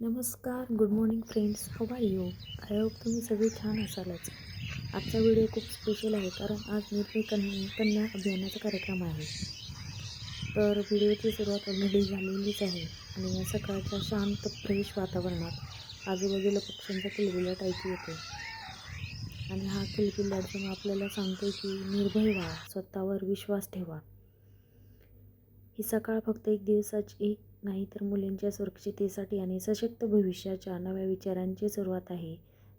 नमस्कार good morning friends how are you I hope तुम्ही सगळे छान असालच. आजचा व्हिडिओ खूप स्पेशल आहे कारण आज निर्भय कन कन्या अभियानाचा कार्यक्रम आहे. तर व्हिडिओची सुरुवात ऑलरेडी झालेलीच आहे. आणि या सकाळच्या शांत फ्रेश वातावरणात आजूबाजूला पक्ष्यांचा किलबिलाट ऐकू येतो. आणि हा किलबिलाट जेव्हा आपल्याला सांगतो की निर्भय व्हा स्वतःवर विश्वास ठेवा. ही सकाळ फक्त एक दिवसाची नाही तर मुलींच्या सुरक्षितेसाठी आणि सशक्त भविष्याच्या नव्या विचारांची सुरुवात आहे.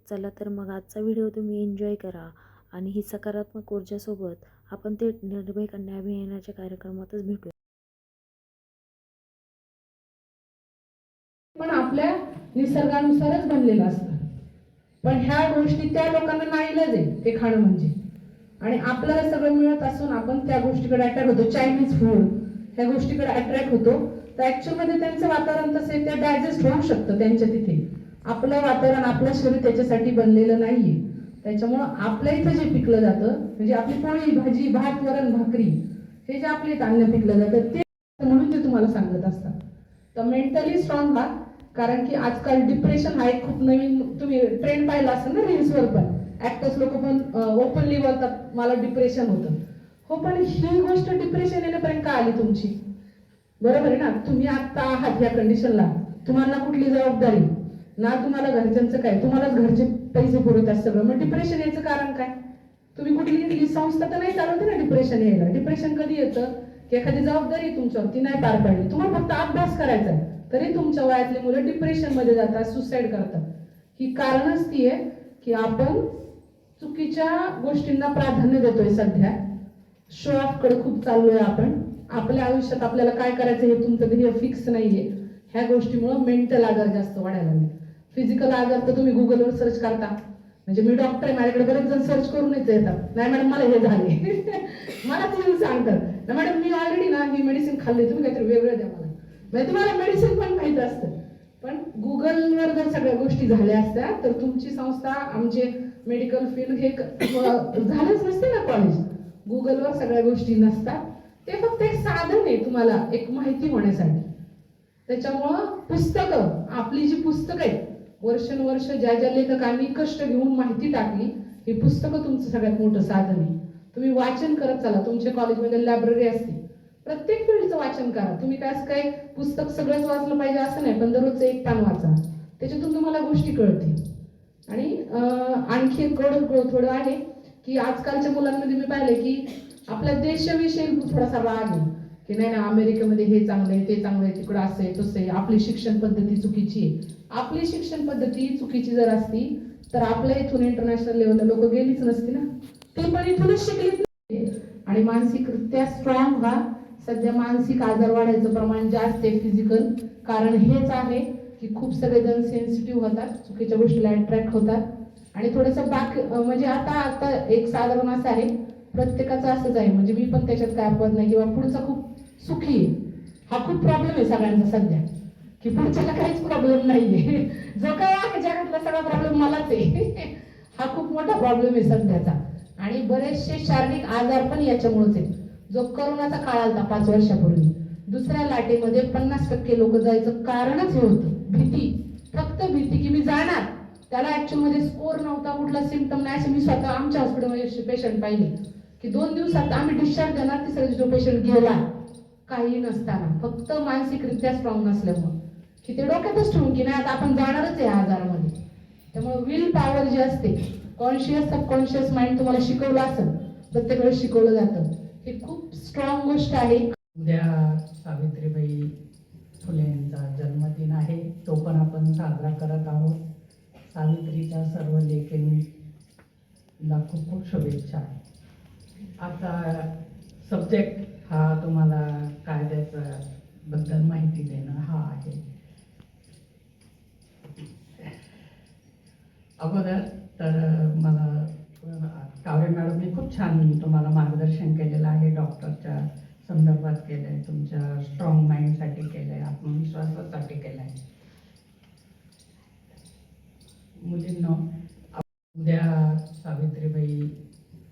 चला तर मग आजचा व्हिडिओ तुम्ही एन्जॉय करा आणि ही सकारात्मक ऊर्जासोबत आपण ते निर्भय कन्या अभियानाच्या कार्यक्रमातच भेटूया. पण आपल्या निसर्गानुसारच बनलेलं असतं. पण ह्या गोष्टी त्या लोकांना नाईलाज आहे ते खाणं म्हणजे. आणि आपल्याला सगळं मिळत असून आपण त्या गोष्टीकडे अट्रॅक्ट होतो. चायनीज फूड ह्या गोष्टीकडे अट्रॅक्ट होतो. तर ऍक्च्युअलमध्ये त्यांचं वातावरण तसं त्या ते डायजेस्ट होऊ शकतं त्यांच्या तिथे. आपलं वातावरण आपलं शरीर त्याच्यासाठी बनलेलं नाहीये. त्याच्यामुळं आपल्या इथं जे पिकलं जातं म्हणजे आपली पोळी भाजी भात वरण भाकरी हे जे आपले अन्न पिकलं जातं ते म्हणून ते तुम्हाला सांगत असतात. तर मेंटली स्ट्रॉंग व्हा कारण की आजकाल डिप्रेशन हा एक खूप नवीन तुम्ही ट्रेंड पाहिला असेल ना रील्सवर पण. ऍक्टर्स लोक पण ओपनली बोलतात मला डिप्रेशन होतं. हो पण ही गोष्ट डिप्रेशन येण्यापर्यंत का आली तुमची? बरोबर आहे ना? तुम्ही आता आहात या कंडिशनला तुम्हाला कुठली जबाबदारी? ना तुम्हाला घरच्यांचं काय? तुम्हालाच घरचे पैसे पुरवतात सगळं. मग डिप्रेशन यायचं कारण काय? तुम्ही कुठली संस्था तर नाही चालवते ना डिप्रेशन यायला. डिप्रेशन कधी येतं? की एखादी जबाबदारी आहे तुमच्यावर ती नाही पार पाडली. तुम्हाला फक्त अभ्यास करायचा आहे. तरी तुमच्या वयातली मुलं डिप्रेशनमध्ये जातात सुसाईड करतात. ही कारणच ती आहे की आपण चुकीच्या गोष्टींना प्राधान्य देतोय सध्या. शो ऑफकडे खूप चाललोय आपण. आपल्या आयुष्यात आपल्याला काय करायचं हे तुमचं ध्येय फिक्स नाहीये. ह्या गोष्टीमुळं मेंटल आजार जास्त वाढायला लागले. फिजिकल आजार तर तुम्ही गुगलवर सर्च करता. म्हणजे मी डॉक्टर आहे माझ्याकडे बरेच जण सर्च करूनच येतात. नाही मॅडम मला हे झाले. मला तुम्ही सांगतात ना मॅडम मी ऑलरेडी ना ही मेडिसिन खाल्ली तुम्ही काहीतरी वेगळं द्या मला. म्हणजे तुम्हाला मेडिसिन पण माहीत असतं. पण गुगलवर जर सगळ्या गोष्टी झाल्या असत्या तर तुमची संस्था आमचे मेडिकल फील्ड हे झालंच नसते ना कॉलेज गुगलवर सगळ्या गोष्टी नसतात. ते फक्त एक साधन आहे तुम्हाला एक माहिती होण्यासाठी. त्याच्यामुळं पुस्तकं आपली जी पुस्तकं आहेत वर्षानुवर्ष ज्या ज्या लेखकांनी कष्ट घेऊन माहिती टाकली ही पुस्तकं तुमचं सगळ्यात मोठं साधन आहे. तुम्ही वाचन करत चला तुमच्या कॉलेजमध्ये लायब्ररी असते प्रत्येक पिढीचं वाचन करा. तुम्ही काय काय पुस्तक सगळंच वाचलं पाहिजे असं नाही पण दररोजचं एक पान वाचा. त्याच्यातून तुम्हाला गोष्टी कळतील. आणि आणखी एक गड थोडं आहे. की आजकालच्या मुलांमध्ये मी पाहिले की आपल्या देशाविषयी थोडासा राग आहे. की नाही ना अमेरिकेमध्ये हे चांगलं आहे ते चांगलं आहे तिकडं असं आहे तसं आहे. आपली शिक्षण पद्धती चुकीची आहे. आपली शिक्षण पद्धती चुकीची जर असती तर आपल्या इथून इंटरनॅशनल लेवलला लोक गेलीच नसती ना. ते पण इथूनच शिकलीच आणि मानसिकरित्या स्ट्रॉंग व्हा सध्या मानसिक आजार वाढायचं प्रमाण जास्त आहे फिजिकल कारण हेच आहे की खूप सगळेजण सेन्सिटिव्ह होतात चुकीच्या गोष्टीला अट्रॅक्ट होतात. आणि थोडंसं बाकी म्हणजे आता आता एक साधारण असं आहे प्रत्येकाचं असंच आहे. म्हणजे मी पण त्याच्यात काय अपवाद नाही. किंवा पुढचा खूप सुखी आहे. हा खूप प्रॉब्लेम आहे सगळ्यांचा सध्या. की पुढच्याला काहीच प्रॉब्लेम नाहीये. जो काय आहे जगातला सगळा प्रॉब्लेम मलाच आहे. हा खूप मोठा प्रॉब्लेम आहे सध्याचा. आणि बरेचसे शारीरिक आजार पण याच्यामुळेच आहेत. जो करोनाचा काळ आला पाच वर्षापूर्वी. दुसऱ्या लाटेमध्ये पन्नास टक्के लोक जायचं कारणच हे होतं. भीती. फक्त भीती की मी जाणार. त्याला ऍक्च्युअलमध्ये स्कोर नव्हता कुठला सिमटम नाही असं मी स्वतः आमच्या हॉस्पिटलमध्ये पेशंट पाहिले. की दोन दिवसात आम्ही डिस्चार्ज देणार तिसऱ्या दिवशी पेशंट गेला. काही नसताना फक्त मानसिकरित्या स्ट्रॉंग नसल्यामुळं. की ते डोक्यातच ठेवून की नाही आता आपण जाणारच आहे आजारामध्ये. त्यामुळे विल पॉवर जी असते कॉन्शियस सबकॉन्शियस माइंड तुम्हाला शिकवलं असेल प्रत्येक वेळेस शिकवलं जातं. ही खूप स्ट्रॉंग गोष्ट आहे. उद्या सावित्रीबाई फुले यांचा जन्मदिन आहे तो पण आपण साजरा करत आहोत. सावित्रीच्या सर्व लेखींना खूप खूप शुभेच्छा. आता सब्जेक्ट हा तुम्हाला कायद्याचा बद्दल माहिती देणं हा आहे. अगोदर तर मला काव्य मॅडमने खूप छान तुम्हाला मार्गदर्शन केलेलं आहे डॉक्टरच्या संदर्भात केलं आहे तुमच्या स्ट्रॉंग माइंडसाठी केलं आहे आत्मविश्वास केलं आहे मुलींना उद्या सावित्रीबाई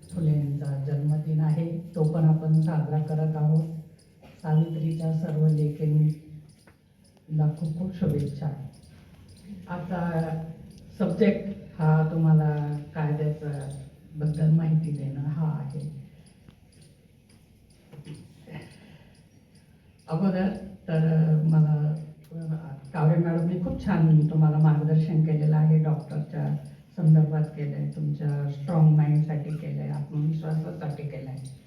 फुले यांचा जन्मदिन आहे तो पण आपण साजरा करत आहोत. सावित्रीच्या सर्व लेखींना खूप खूप शुभेच्छा. आता सब्जेक्ट हा तुम्हाला कायद्याचा बद्दल माहिती देणं हा आहे. अगोदर तर मला काव्य मॅडमने खूप छान तुम्हाला मार्गदर्शन केलेलं आहे. डॉक्टरच्या संदर्भात केलं आहे तुमच्या स्ट्रॉंग माइंडसाठी केलं आहे आत्मविश्वासासाठी केलं आहे